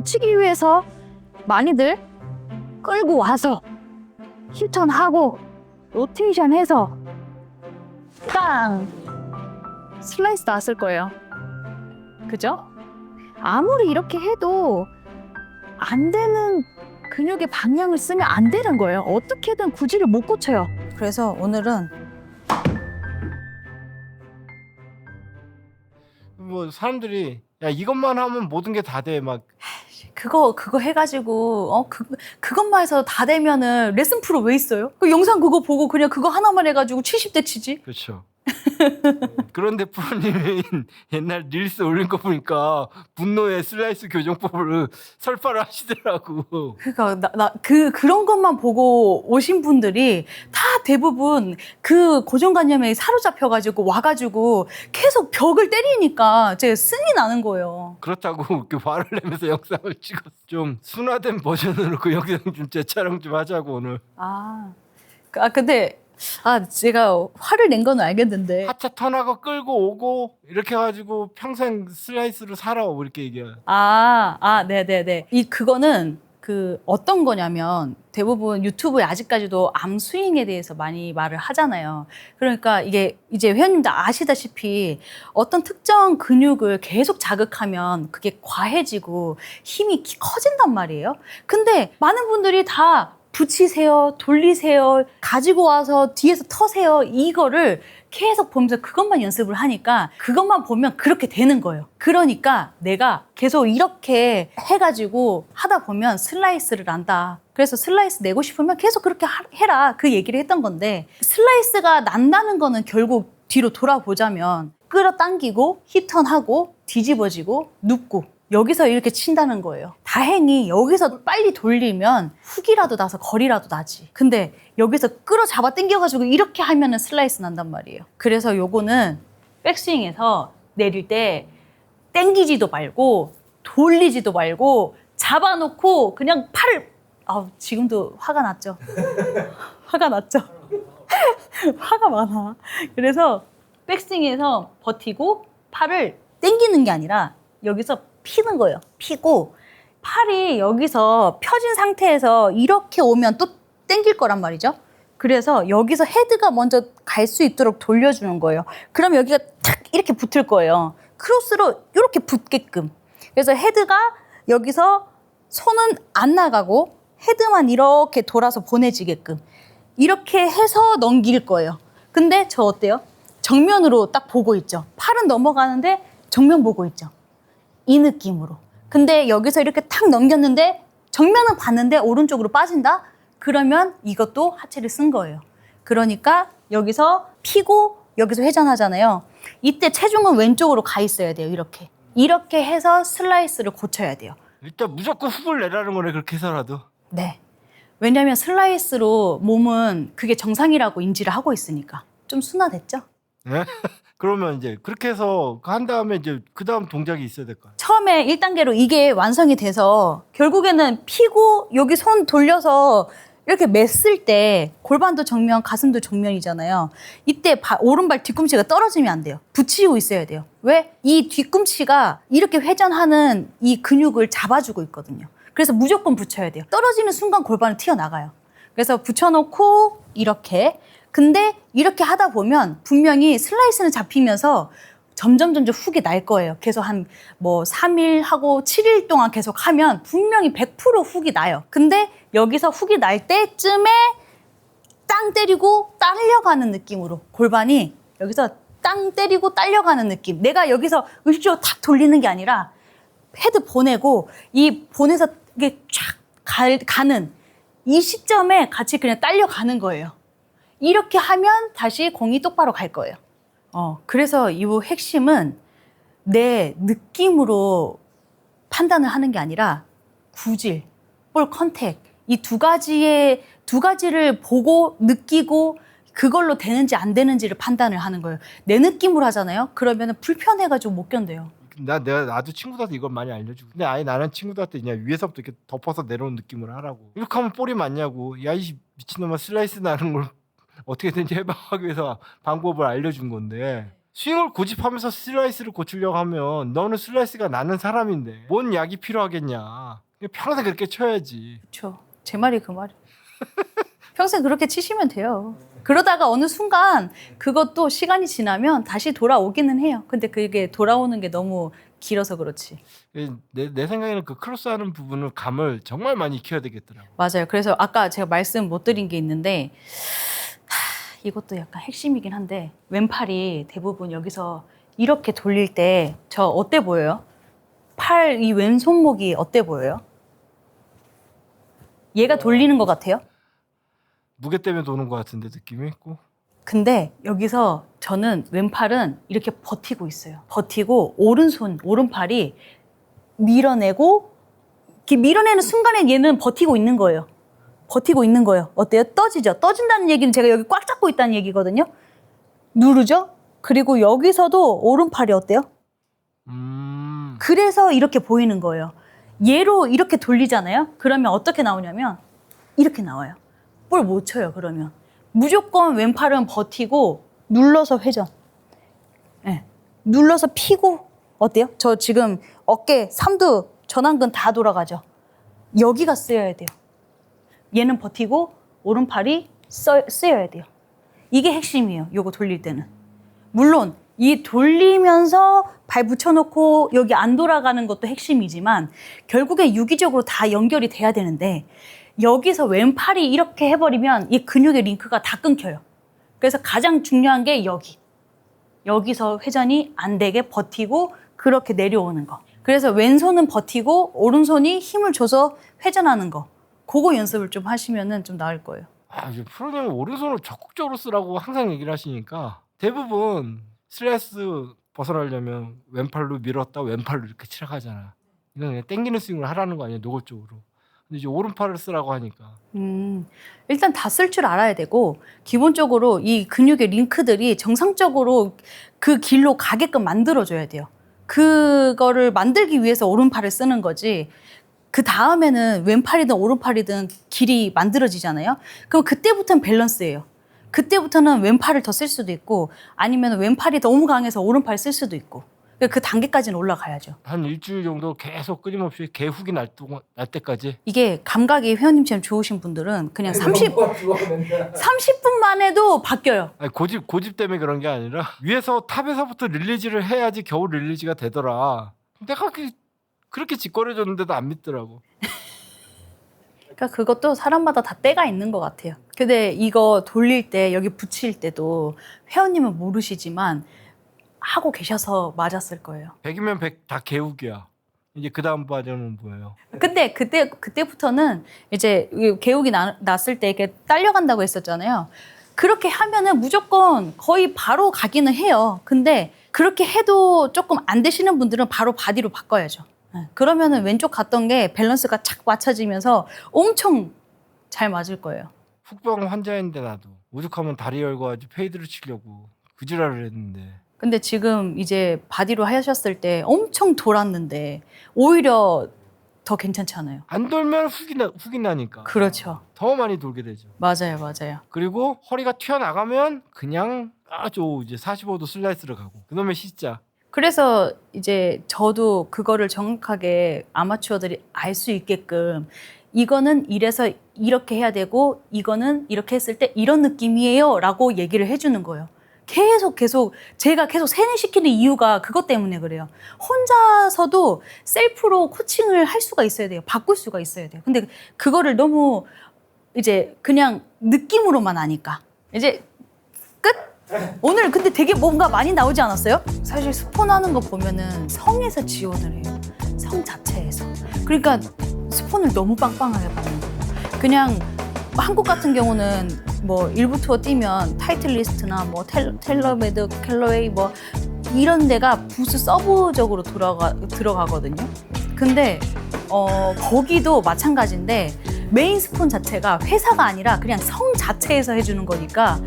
붙이기 위해서 많이들 끌고 와서 힐턴하고 로테이션 해서 땅 슬라이스 나왔을 거예요. 그죠? 아무리 이렇게 해도 안 되는 근육의 방향을 쓰면 안 되는 거예요. 어떻게든 구질을 못 고쳐요. 그래서 오늘은 뭐 사람들이 야 이것만 하면 모든 게 다 돼 막 그거 그거 해가지고 어 그 그것만 해서 다 되면은 레슨 프로 왜 있어요? 그 영상 그거 보고 그냥 그거 하나만 해가지고 70대 치지. 그렇죠. 그런데 프로님이 옛날 릴스 올린 거 보니까 분노의 슬라이스 교정법을 설파를 하시더라고. 그러니까 나나그 그런 것만 보고 오신 분들이 다 대부분 그 고정관념에 사로잡혀가지고 와가지고 계속 벽을 때리니까 제 쓴이 나는 거예요. 그렇다고 그 화를 내면서 영상을 찍었어. 좀 순화된 버전으로 그 영상 좀 재촬영 좀 하자고 오늘. 아, 그- 아 근데 아 제가 화를 낸 건 알겠는데 하차 턴하고 끌고 오고 이렇게 해가지고 평생 슬라이스로 살아 뭐 이렇게 얘기해. 아, 아, 네네네. 이, 그거는 그 어떤 거냐면 대부분 유튜브에 아직까지도 암 스윙에 대해서 많이 말을 하잖아요. 그러니까 이게 이제 회원님들 아시다시피 어떤 특정 근육을 계속 자극하면 그게 과해지고 힘이 키- 커진단 말이에요. 근데 많은 분들이 다 붙이세요, 돌리세요, 가지고 와서 뒤에서 터세요. 이거를 계속 보면서 그것만 연습을 하니까 그것만 보면 그렇게 되는 거예요. 그러니까 내가 계속 이렇게 해가지고 하다 보면 슬라이스를 난다. 그래서 슬라이스 내고 싶으면 계속 그렇게 하- 해라. 그 얘기를 했던 건데 슬라이스가 난다는 거는 결국 뒤로 돌아보자면 끌어당기고 히턴하고 뒤집어지고 눕고 여기서 이렇게 친다는 거예요. 다행히 여기서 빨리 돌리면 훅이라도 나서 거리라도 나지. 근데 여기서 끌어 잡아 당겨가지고 이렇게 하면은 슬라이스 난단 말이에요. 그래서 요거는 백스윙에서 내릴 때 당기지도 말고 돌리지도 말고 잡아놓고 그냥 팔을 아 지금도 화가 났죠. 화가 났죠. 화가 많아. 그래서 백스윙에서 버티고 팔을 당기는 게 아니라 여기서 피는 거예요. 피고 팔이 여기서 펴진 상태에서 이렇게 오면 또 당길 거란 말이죠. 그래서 여기서 헤드가 먼저 갈 수 있도록 돌려주는 거예요. 그럼 여기가 탁 이렇게 붙을 거예요. 크로스로 이렇게 붙게끔. 그래서 헤드가 여기서 손은 안 나가고 헤드만 이렇게 돌아서 보내지게끔. 이렇게 해서 넘길 거예요. 근데 저 어때요? 정면으로 딱 보고 있죠. 팔은 넘어가는데 정면 보고 있죠. 이 느낌으로. 근데 여기서 이렇게 탁 넘겼는데 정면은 봤는데 오른쪽으로 빠진다? 그러면 이것도 하체를 쓴 거예요. 그러니까 여기서 피고 여기서 회전하잖아요. 이때 체중은 왼쪽으로 가 있어야 돼요. 이렇게. 이렇게 해서 슬라이스를 고쳐야 돼요. 일단 무조건 훅을 내라는 거네 그렇게 해서라도. 네. 왜냐하면 슬라이스로 몸은 그게 정상이라고 인지를 하고 있으니까. 좀 순화됐죠? 네? 그러면 이제 그렇게 해서 한 다음에 이제 그 다음 동작이 있어야 될 거. 처음에 1단계로 이게 완성이 돼서 결국에는 피고 여기 손 돌려서 이렇게 맸을 때 골반도 정면, 가슴도 정면이잖아요. 이때 바- 오른발 뒤꿈치가 떨어지면 안 돼요. 붙이고 있어야 돼요. 왜? 이 뒤꿈치가 이렇게 회전하는 이 근육을 잡아주고 있거든요. 그래서 무조건 붙여야 돼요. 떨어지는 순간 골반은 튀어나가요. 그래서 붙여놓고 이렇게. 근데 이렇게 하다 보면 분명히 슬라이스는 잡히면서 점점 점점 훅이 날 거예요. 계속 한 뭐 3일 하고 7일 동안 계속 하면 분명히 100% 훅이 나요. 근데 여기서 훅이 날 때쯤에 땅 때리고 딸려가는 느낌으로 골반이 여기서 땅 때리고 딸려가는 느낌. 내가 여기서 의식적으로 탁 돌리는 게 아니라 헤드 보내고 이 보내서 이게 쫙 갈- 가는 이 시점에 같이 그냥 딸려가는 거예요. 이렇게 하면 다시 공이 똑바로 갈 거예요. 어, 그래서 이 핵심은 내 느낌으로 판단을 하는 게 아니라 구질, 볼 컨택 이 두 가지의 두 가지를 보고 느끼고 그걸로 되는지 안 되는지를 판단을 하는 거예요. 내 느낌으로 하잖아요. 그러면 불편해가지고 못 견뎌요. 나 내가 나도 친구들한테 이걸 많이 알려주고 근데 아예 나는 친구들한테 그냥 위에서부터 이렇게 덮어서 내려온 느낌으로 하라고 이렇게 하면 볼이 맞냐고 야 이 미친놈아 슬라이스 나는 걸 어떻게든지 해봐 하기 위해서 방법을 알려준 건데 스윙을 고집하면서 슬라이스를 고치려고 하면 너는 슬라이스가 나는 사람인데 뭔 약이 필요하겠냐. 평생 그렇게 쳐야지. 그렇죠. 제 말이 그 말이. 평생 그렇게 치시면 돼요. 그러다가 어느 순간 그것도 시간이 지나면 다시 돌아오기는 해요. 근데 그게 돌아오는 게 너무 길어서 그렇지. 내, 내 생각에는 그 크로스하는 부분을 감을 정말 많이 익혀야 되겠더라고. 맞아요. 그래서 아까 제가 말씀 못 드린 게 있는데 하, 이것도 약간 핵심이긴 한데 왼팔이 대부분 여기서 이렇게 돌릴 때 저 어때 보여요? 팔 이 왼손목이 어때 보여요? 얘가 돌리는 것 같아요? 무게 때문에 도는 것 같은데 느낌이 있고. 근데 여기서 저는 왼팔은 이렇게 버티고 있어요. 버티고 오른손, 오른팔이 밀어내고 이렇게 밀어내는 순간에 얘는 버티고 있는 거예요. 버티고 있는 거예요. 어때요? 떠지죠? 떠진다는 얘기는 제가 여기 꽉 잡고 있다는 얘기거든요. 누르죠? 그리고 여기서도 오른팔이 어때요? 음. 그래서 이렇게 보이는 거예요. 얘로 이렇게 돌리잖아요. 그러면 어떻게 나오냐면 이렇게 나와요. 볼 못 쳐요. 그러면 무조건 왼팔은 버티고 눌러서 회전. 예. 눌러서 피고 어때요? 저 지금 어깨, 삼두, 전완근 다 돌아가죠. 여기가 쓰여야 돼요. 얘는 버티고 오른팔이 써, 쓰여야 돼요. 이게 핵심이에요. 요거 돌릴 때는. 물론 이 돌리면서 발 붙여놓고 여기 안 돌아가는 것도 핵심이지만 결국에 유기적으로 다 연결이 돼야 되는데 여기서 왼팔이 이렇게 해버리면 이 근육의 링크가 다 끊겨요. 그래서 가장 중요한 게 여기. 여기서 회전이 안 되게 버티고 그렇게 내려오는 거. 그래서 왼손은 버티고 오른손이 힘을 줘서 회전하는 거. 그거 연습을 좀 하시면은 좀 나을 거예요. 아, 이제 프로님은 오른손을 적극적으로 쓰라고 항상 얘기를 하시니까 대부분 슬라이스 벗어나려면 왼팔로 밀었다 왼팔로 이렇게 치라고 하잖아. 이건 그냥 땡기는 스윙을 하라는 거 아니야 노골적으로. 근데 이제 오른팔을 쓰라고 하니까 음, 일단 다 쓸 줄 알아야 되고 기본적으로 이 근육의 링크들이 정상적으로 그 길로 가게끔 만들어줘야 돼요. 그거를 만들기 위해서 오른팔을 쓰는 거지. 그 다음에는 왼팔이든 오른팔이든 길이 만들어지잖아요. 그럼 그때부터는 밸런스예요. 그때부터는 왼팔을 더 쓸 수도 있고 아니면 왼팔이 너무 강해서 오른팔 쓸 수도 있고 그 단계까지는 올라가야죠. 한 일주일 정도 계속 끊임없이 개훅이 날, 동안, 날 때까지 이게 감각이 회원님처럼 좋으신 분들은 그냥 30, 30분만 해도 바뀌어요. 아니, 고집 고집 때문에 그런 게 아니라 위에서 탑에서부터 릴리즈를 해야지 겨우 릴리즈가 되더라. 내가 그, 그렇게 짓거려줬는데도 안 믿더라고. 그러니까 그것도 사람마다 다 때가 있는 것 같아요. 근데 이거 돌릴 때 여기 붙일 때도 회원님은 모르시지만 하고 계셔서 맞았을 거예요. 100이면 100 다 개훅이야. 이제 그 다음 과정은 뭐예요? 근데 그때 그때부터는 이제 이 개욱이 나, 났을 때 이렇게 딸려간다고 했었잖아요. 그렇게 하면은 무조건 거의 바로 가기는 해요. 근데 그렇게 해도 조금 안 되시는 분들은 바로 바디로 바꿔야죠. 네. 그러면은 왼쪽 갔던 게 밸런스가 착 맞춰지면서 엄청 잘 맞을 거예요. 훅병 환자인데 나도 오죽하면 다리 열고 아주 페이드를 치려고 그 지랄을 했는데 근데 지금 이제 바디로 하셨을 때 엄청 돌았는데 오히려 더 괜찮지 않아요? 안 돌면 훅이, 나, 훅이 나니까 그렇죠. 더 많이 돌게 되죠. 맞아요, 맞아요. 그리고 허리가 튀어나가면 그냥 아주 이제 45도 슬라이스를 가고 그놈의 C자 그래서 이제 저도 그거를 정확하게 아마추어들이 알 수 있게끔 이거는 이래서 이렇게 해야 되고 이거는 이렇게 했을 때 이런 느낌이에요 라고 얘기를 해주는 거예요. 계속 계속 제가 계속 세뇌시키는 이유가 그것 때문에 그래요. 혼자서도 셀프로 코칭을 할 수가 있어야 돼요. 바꿀 수가 있어야 돼요. 근데 그거를 너무 이제 그냥 느낌으로만 하니까 이제 끝? 오늘 근데 되게 뭔가 많이 나오지 않았어요? 사실 스폰하는 거 보면은 성에서 지원을 해요. 성 자체에서. 그러니까 스폰을 너무 빵빵하게 받는 거예요. 그냥 한국 같은 경우는 뭐 일부 투어 뛰면 타이틀 리스트나 뭐 텔, 텔러메드, 캘러웨이 뭐 이런 데가 부스 서브적으로 들어가 들어가거든요. 근데 어 거기도 마찬가지인데 메인 스폰 자체가 회사가 아니라 그냥 성 자체에서 해주는 거니까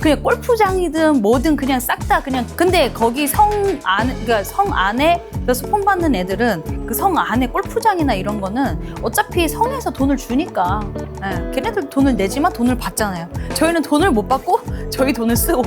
그냥 골프장이든 뭐든 그냥 싹 다 그냥 근데 거기 성 안 그러니까 성 안에 그 스폰 받는 애들은 그 성 안에 골프장이나 이런 거는 어차피 성에서 돈을 주니까 예, 걔네들 돈을 내지만 돈을 받잖아요. 저희는 돈을 못 받고 저희 돈을 쓰고